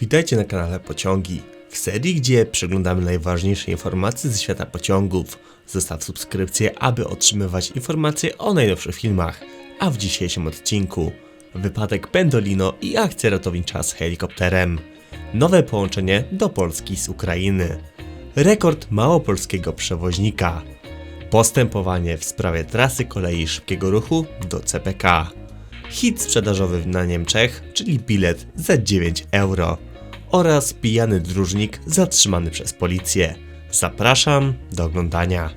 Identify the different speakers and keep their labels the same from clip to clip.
Speaker 1: Witajcie na kanale Pociągi. W serii, gdzie przeglądamy najważniejsze informacje ze świata pociągów. Zostaw subskrypcję, aby otrzymywać informacje o najnowszych filmach. A w dzisiejszym odcinku wypadek Pendolino i akcja ratownicza z helikopterem. Nowe połączenie do Polski z Ukrainy. Rekord małopolskiego przewoźnika. Postępowanie w sprawie trasy kolei szybkiego ruchu do CPK. Hit sprzedażowy na Niemczech, czyli bilet za 9 euro. Oraz pijany dróżnik zatrzymany przez policję. Zapraszam do oglądania.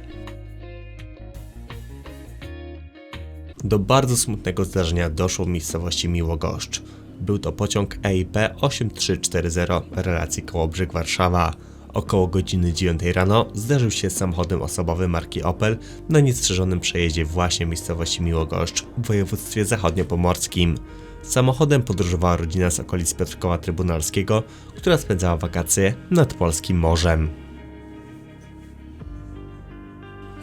Speaker 1: Do bardzo smutnego zdarzenia doszło w miejscowości Miłogoszcz. Był to pociąg EIP 8340 relacji Kołobrzeg Warszawa. Około godziny 9 rano zderzył się z samochodem osobowym marki Opel na niestrzeżonym przejeździe właśnie miejscowości Miłogoszcz w województwie zachodniopomorskim. Samochodem podróżowała rodzina z okolic Piotrkowa Trybunalskiego, która spędzała wakacje nad polskim morzem.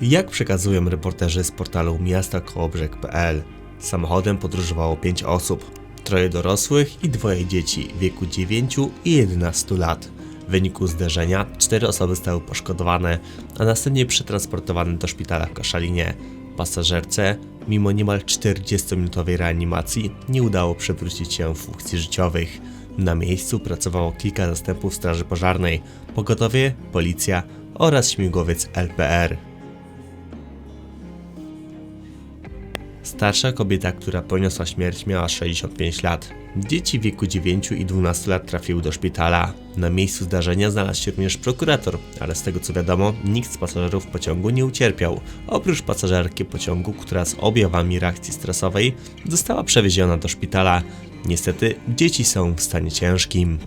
Speaker 1: Jak przekazują reporterzy z portalu miastakołobrzeg.pl, samochodem podróżowało 5 osób, troje dorosłych i dwoje dzieci w wieku 9 i 11 lat. W wyniku zderzenia cztery osoby zostały poszkodowane, a następnie przetransportowane do szpitala w Koszalinie. Pasażerce, mimo niemal 40-minutowej reanimacji, nie udało przywrócić się funkcji życiowych. Na miejscu pracowało kilka zastępów straży pożarnej, pogotowie, policja oraz śmigłowiec LPR. Starsza kobieta, która poniosła śmierć, miała 65 lat. Dzieci w wieku 9 i 12 lat trafiły do szpitala. Na miejscu zdarzenia znalazł się również prokurator, ale z tego co wiadomo, nikt z pasażerów pociągu nie ucierpiał, oprócz pasażerki pociągu, która z objawami reakcji stresowej została przewieziona do szpitala. Niestety, dzieci są w stanie ciężkim.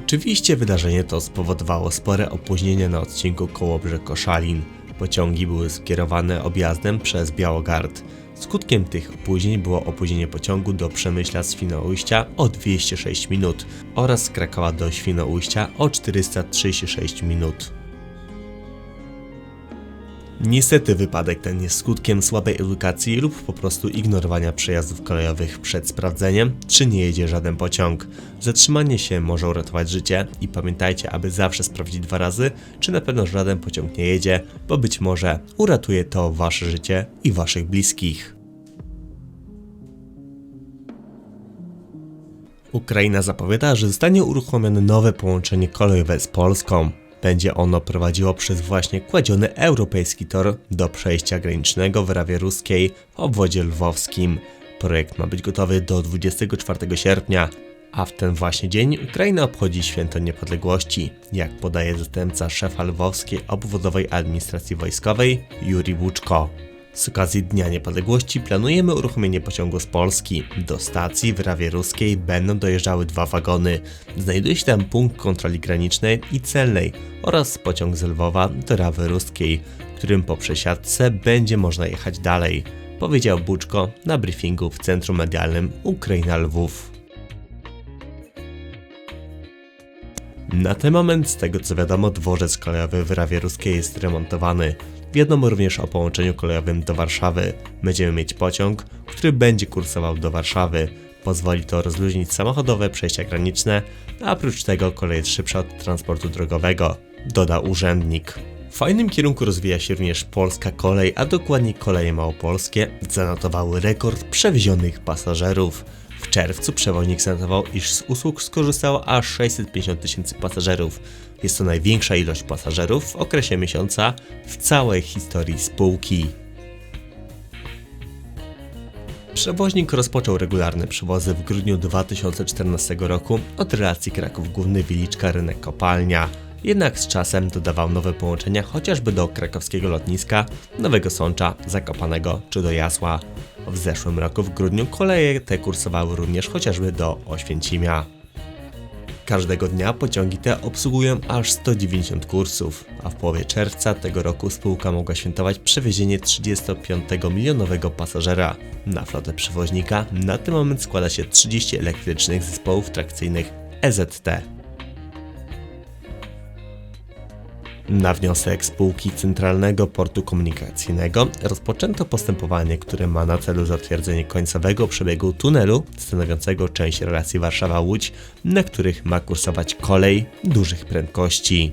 Speaker 1: Oczywiście wydarzenie to spowodowało spore opóźnienie na odcinku Kołobrzeg-Koszalin. Pociągi były skierowane objazdem przez Białogard. Skutkiem tych opóźnień było opóźnienie pociągu do Przemyśla z Świnoujścia o 206 minut oraz z Krakowa do Świnoujścia o 436 minut. Niestety wypadek ten jest skutkiem słabej edukacji lub po prostu ignorowania przejazdów kolejowych przed sprawdzeniem, czy nie jedzie żaden pociąg. Zatrzymanie się może uratować życie i pamiętajcie, aby zawsze sprawdzić dwa razy, czy na pewno żaden pociąg nie jedzie, bo być może uratuje to wasze życie i waszych bliskich. Ukraina zapowiada, że zostanie uruchomione nowe połączenie kolejowe z Polską. Będzie ono prowadziło przez właśnie kładziony europejski tor do przejścia granicznego w Rawie Ruskiej w obwodzie lwowskim. Projekt ma być gotowy do 24 sierpnia, a w ten właśnie dzień Ukraina obchodzi święto niepodległości, jak podaje zastępca szefa lwowskiej obwodowej administracji wojskowej Juri Buczko. Z okazji Dnia Niepodległości planujemy uruchomienie pociągu z Polski. Do stacji w Rawie Ruskiej będą dojeżdżały dwa wagony. Znajduje się tam punkt kontroli granicznej i celnej oraz pociąg z Lwowa do Rawy Ruskiej, którym po przesiadce będzie można jechać dalej, powiedział Buczko na briefingu w Centrum Medialnym Ukraina Lwów. Na ten moment, z tego co wiadomo, dworzec kolejowy w Rawie Ruskiej jest remontowany. Wiadomo również o połączeniu kolejowym do Warszawy. Będziemy mieć pociąg, który będzie kursował do Warszawy. Pozwoli to rozluźnić samochodowe przejścia graniczne, a oprócz tego kolej jest szybsza od transportu drogowego, doda urzędnik. W fajnym kierunku rozwija się również polska kolej, a dokładnie koleje małopolskie zanotowały rekord przewiezionych pasażerów. W czerwcu przewoźnik zanotował, iż z usług skorzystało aż 650 tysięcy pasażerów. Jest to największa ilość pasażerów w okresie miesiąca w całej historii spółki. Przewoźnik rozpoczął regularne przewozy w grudniu 2014 roku od relacji Kraków Główny Wiliczka Rynek Kopalnia. Jednak z czasem dodawał nowe połączenia chociażby do krakowskiego lotniska, Nowego Sącza, Zakopanego czy do Jasła. W zeszłym roku w grudniu koleje te kursowały również chociażby do Oświęcimia. Każdego dnia pociągi te obsługują aż 190 kursów, a w połowie czerwca tego roku spółka mogła świętować przewiezienie 35-milionowego pasażera. Na flotę przewoźnika na ten moment składa się 30 elektrycznych zespołów trakcyjnych EZT. Na wniosek spółki Centralnego Portu Komunikacyjnego rozpoczęto postępowanie, które ma na celu zatwierdzenie końcowego przebiegu tunelu stanowiącego część relacji Warszawa-Łódź, na których ma kursować kolej dużych prędkości.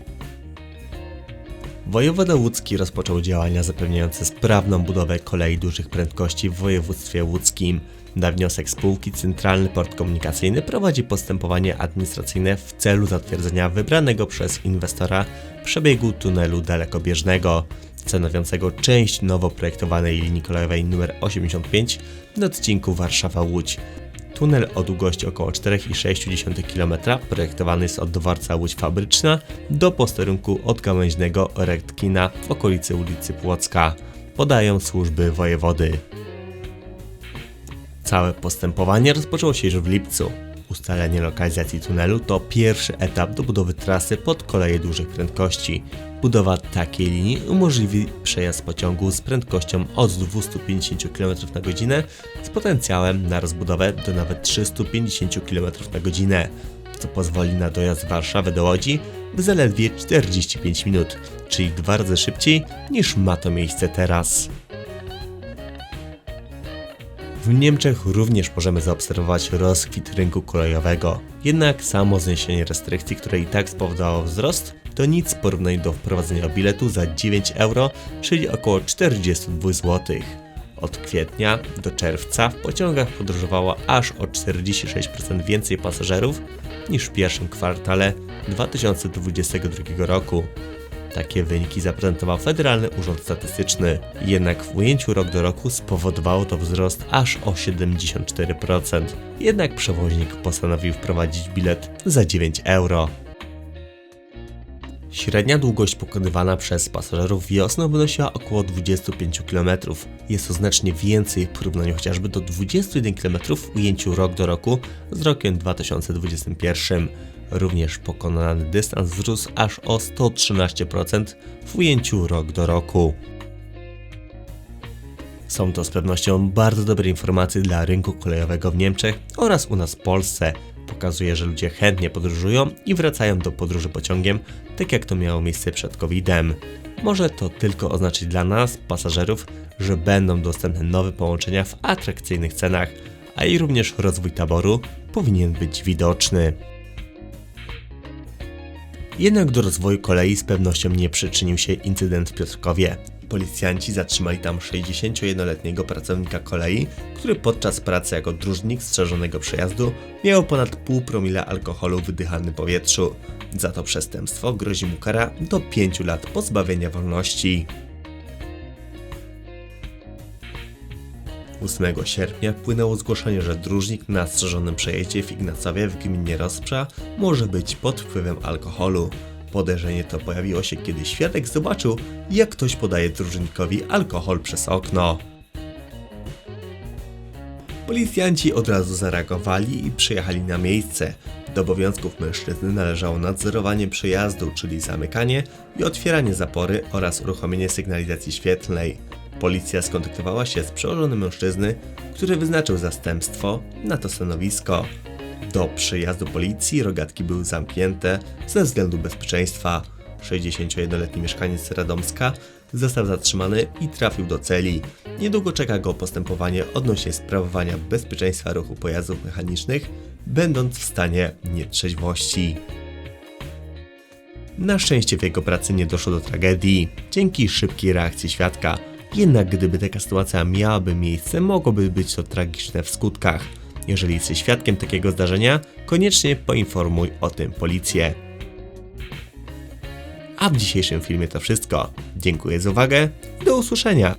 Speaker 1: Wojewoda łódzki rozpoczął działania zapewniające sprawną budowę kolei dużych prędkości w województwie łódzkim. Na wniosek spółki Centralny Port Komunikacyjny prowadzi postępowanie administracyjne w celu zatwierdzenia wybranego przez inwestora przebiegu tunelu dalekobieżnego, stanowiącego część nowo projektowanej linii kolejowej nr 85 na odcinku Warszawa-Łódź. Tunel o długości około 4,6 km projektowany jest od dworca Łódź Fabryczna do posterunku odgałęźnego Redkina w okolicy ulicy Płocka, podają służby wojewody. Całe postępowanie rozpoczęło się już w lipcu. Ustalenie lokalizacji tunelu to pierwszy etap do budowy trasy pod koleje dużych prędkości. Budowa takiej linii umożliwi przejazd pociągu z prędkością od 250 km na godzinę z potencjałem na rozbudowę do nawet 350 km na godzinę, co pozwoli na dojazd z Warszawy do Łodzi w zaledwie 45 minut, czyli dwa razy szybciej niż ma to miejsce teraz. W Niemczech również możemy zaobserwować rozkwit rynku kolejowego. Jednak samo zniesienie restrykcji, które i tak spowodowało wzrost, to nic w porównaniu do wprowadzenia biletu za 9 euro, czyli około 42 zł. Od kwietnia do czerwca w pociągach podróżowało aż o 46% więcej pasażerów niż w pierwszym kwartale 2022 roku. Takie wyniki zaprezentował Federalny Urząd Statystyczny. Jednak w ujęciu rok do roku spowodowało to wzrost aż o 74%. Jednak przewoźnik postanowił wprowadzić bilet za 9 euro. Średnia długość pokonywana przez pasażerów wiosną wynosiła około 25 km. Jest to znacznie więcej w porównaniu chociażby do 21 km w ujęciu rok do roku z rokiem 2021. Również pokonany dystans wzrósł aż o 113% w ujęciu rok do roku. Są to z pewnością bardzo dobre informacje dla rynku kolejowego w Niemczech oraz u nas w Polsce. Pokazuje, że ludzie chętnie podróżują i wracają do podróży pociągiem, tak jak to miało miejsce przed COVID-em. Może to tylko oznaczyć dla nas, pasażerów, że będą dostępne nowe połączenia w atrakcyjnych cenach, a i również rozwój taboru powinien być widoczny. Jednak do rozwoju kolei z pewnością nie przyczynił się incydent w Piotrkowie. Policjanci zatrzymali tam 61-letniego pracownika kolei, który podczas pracy jako dróżnik strzeżonego przejazdu miał ponad pół promila alkoholu w wydychanym powietrzu. Za to przestępstwo grozi mu kara do 5 lat pozbawienia wolności. 8 sierpnia wpłynęło zgłoszenie, że dróżnik na strzeżonym przejeździe w Ignacowie w gminie Rozprza może być pod wpływem alkoholu. Podejrzenie to pojawiło się, kiedy świadek zobaczył, jak ktoś podaje dróżnikowi alkohol przez okno. Policjanci od razu zareagowali i przyjechali na miejsce. Do obowiązków mężczyzny należało nadzorowanie przejazdu, czyli zamykanie i otwieranie zapory oraz uruchomienie sygnalizacji świetlnej. Policja skontaktowała się z przełożonym mężczyzny, który wyznaczył zastępstwo na to stanowisko. Do przyjazdu policji rogatki były zamknięte ze względu bezpieczeństwa. 61-letni mieszkaniec Radomska został zatrzymany i trafił do celi. Niedługo czeka go postępowanie odnośnie sprawowania bezpieczeństwa ruchu pojazdów mechanicznych, będąc w stanie nietrzeźwości. Na szczęście w jego pracy nie doszło do tragedii, dzięki szybkiej reakcji świadka. Jednak gdyby taka sytuacja miałaby miejsce, mogłoby być to tragiczne w skutkach. Jeżeli jesteś świadkiem takiego zdarzenia, koniecznie poinformuj o tym policję. A w dzisiejszym filmie to wszystko. Dziękuję za uwagę do usłyszenia.